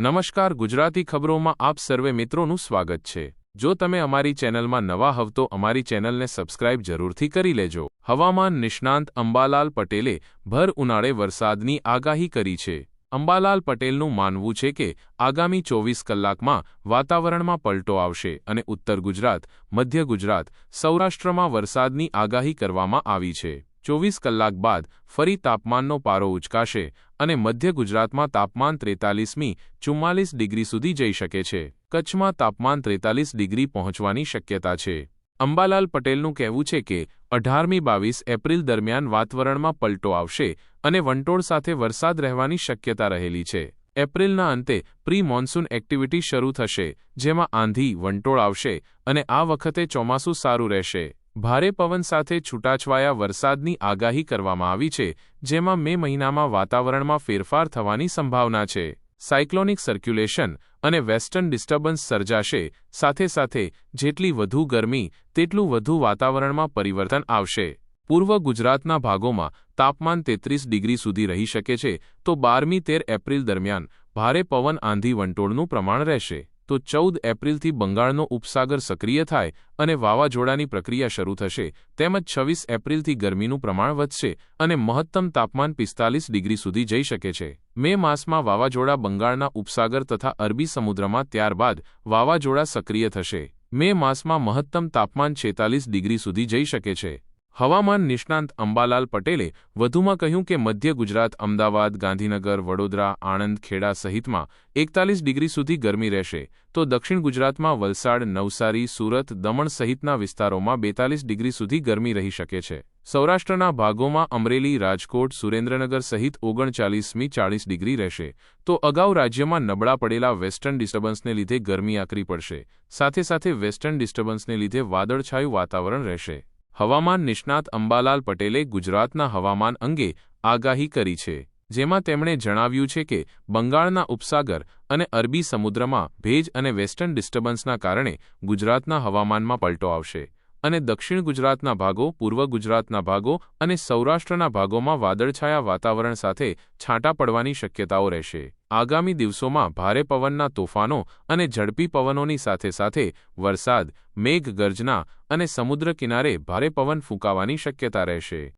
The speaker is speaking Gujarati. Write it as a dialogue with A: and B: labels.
A: નમસ્કાર ગુજરાતી ખબરોમાં આપ સર્વે મિત્રોનું સ્વાગત છે. જો તમે અમારી ચેનલમાં નવા હવ તો અમારી ચેનલને સબસ્ક્રાઇબ જરૂરથી કરી લેજો. હવામાન નિષ્ણાંત અંબાલાલ પટેલે ભર ઉનાળે વરસાદની આગાહી કરી છે. અંબાલાલ પટેલનું માનવું છે કે આગામી ચોવીસ કલાકમાં વાતાવરણમાં પલટો આવશે અને ઉત્તર ગુજરાત, મધ્ય ગુજરાત, સૌરાષ્ટ્રમાં વરસાદની આગાહી કરવામાં આવી છે. ચોવીસ કલાક બાદ ફરી તાપમાનનો પારો ઉચકાશે અને મધ્ય ગુજરાતમાં તાપમાન ત્રેતાલીસમી ચુમ્માલીસ ડિગ્રી સુધી જઈ શકે છે. કચ્છમાં તાપમાન ત્રેતાલીસ ડિગ્રી પહોંચવાની શક્યતા છે. અંબાલાલ પટેલનું કહેવું છે કે, અઢારમી બાવીસ એપ્રિલ દરમિયાન વાતાવરણમાં પલટો આવશે અને વંટોળ સાથે વરસાદ રહેવાની શક્યતા રહેલી છે. એપ્રિલના અંતે પ્રી મોન્સૂન એક્ટિવિટી શરૂ થશે, જેમાં આંધી વંટોળ આવશે અને આ વખતે ચોમાસું સારું રહેશે. ભારે પવન સાથે છૂટાછવાયા વરસાદની આગાહી કરવામાં આવી છે, જેમાં મે મહિનામાં વાતાવરણમાં ફેરફાર થવાની સંભાવના છે. સાયક્લોનિક સર્ક્યુલેશન અને વેસ્ટર્ન ડિસ્ટર્બન્સ સર્જાશે, સાથે સાથે જેટલી વધુ ગરમી, તેટલું વધુ વાતાવરણમાં પરિવર્તન આવશે. પૂર્વ ગુજરાતના ભાગોમાં તાપમાન તેત્રીસ ડિગ્રી સુધી રહી શકે છે, તો બારમી તેર એપ્રિલ દરમિયાન ભારે પવન આંધી વંટોળનું પ્રમાણ રહેશે. તો ચૌદ એપ્રિલથી બંગાળનો ઉપસાગર સક્રિય થાય અને વાવાઝોડાની પ્રક્રિયા શરૂ થશે. તેમજ છવ્વીસ એપ્રિલથી ગરમીનું પ્રમાણ વધશે અને મહત્તમ તાપમાન પિસ્તાલીસ ડિગ્રી સુધી જઈ શકે છે. મે માસમાં વાવાઝોડા બંગાળના ઉપસાગર તથા અરબી સમુદ્રમાં ત્યારબાદ વાવાઝોડા સક્રિય થશે. મે માસમાં મહત્તમ તાપમાન છેતાલીસ ડિગ્રી સુધી જઈ શકે છે. હવામાન નિષ્ણાંત અંબાલાલ પટેલે વધુમાં કહ્યું કે મધ્ય ગુજરાત, અમદાવાદ, ગાંધીનગર, વડોદરા, આણંદ, ખેડા સહિતમાં એકતાલીસ ડિગ્રી સુધી ગરમી રહેશે. તો દક્ષિણ ગુજરાતમાં વલસાડ, નવસારી, સુરત, દમણ સહિતના વિસ્તારોમાં બેતાલીસ ડિગ્રી સુધી ગરમી રહી શકે છે. સૌરાષ્ટ્રના ભાગોમાં અમરેલી, રાજકોટ, સુરેન્દ્રનગર સહિત ઓગણચાલીસમી ચાળીસ ડિગ્રી રહેશે. તો અગાઉ રાજ્યમાં નબળા પડેલા વેસ્ટર્ન ડિસ્ટર્બન્સને લીધે ગરમી આકરી પડશે. સાથે સાથે વેસ્ટર્ન ડિસ્ટર્બન્સને લીધે વાદળછાયું વાતાવરણ રહેશે. હવામાન નિષ્ણાત અંબાલાલ પટેલે ગુજરાતના હવામાન અંગે આગાહી કરી છે, જેમાં તેમણે જણાવ્યું છે કે, બંગાળના ઉપસાગર અને અરબી સમુદ્રમાં ભેજ અને વેસ્ટર્ન ડિસ્ટર્બન્સના કારણે ગુજરાતના હવામાનમાં પલટો આવશે અને દક્ષિણ ગુજરાતના ભાગો, પૂર્વ ગુજરાતના ભાગો અને સૌરાષ્ટ્રના ભાગોમાં વાદળછાયા વાતાવરણ સાથે છાંટા પડવાની શક્યતાઓ રહેશે. આગામી દિવસોમાં ભારે પવનના તોફાનો અને ઝડપી પવનોની સાથે સાથે વરસાદ મેઘ ગર્જના અને સમુદ્ર કિનારે ભારે પવન ફૂંકાવાની શક્યતા રહેશે.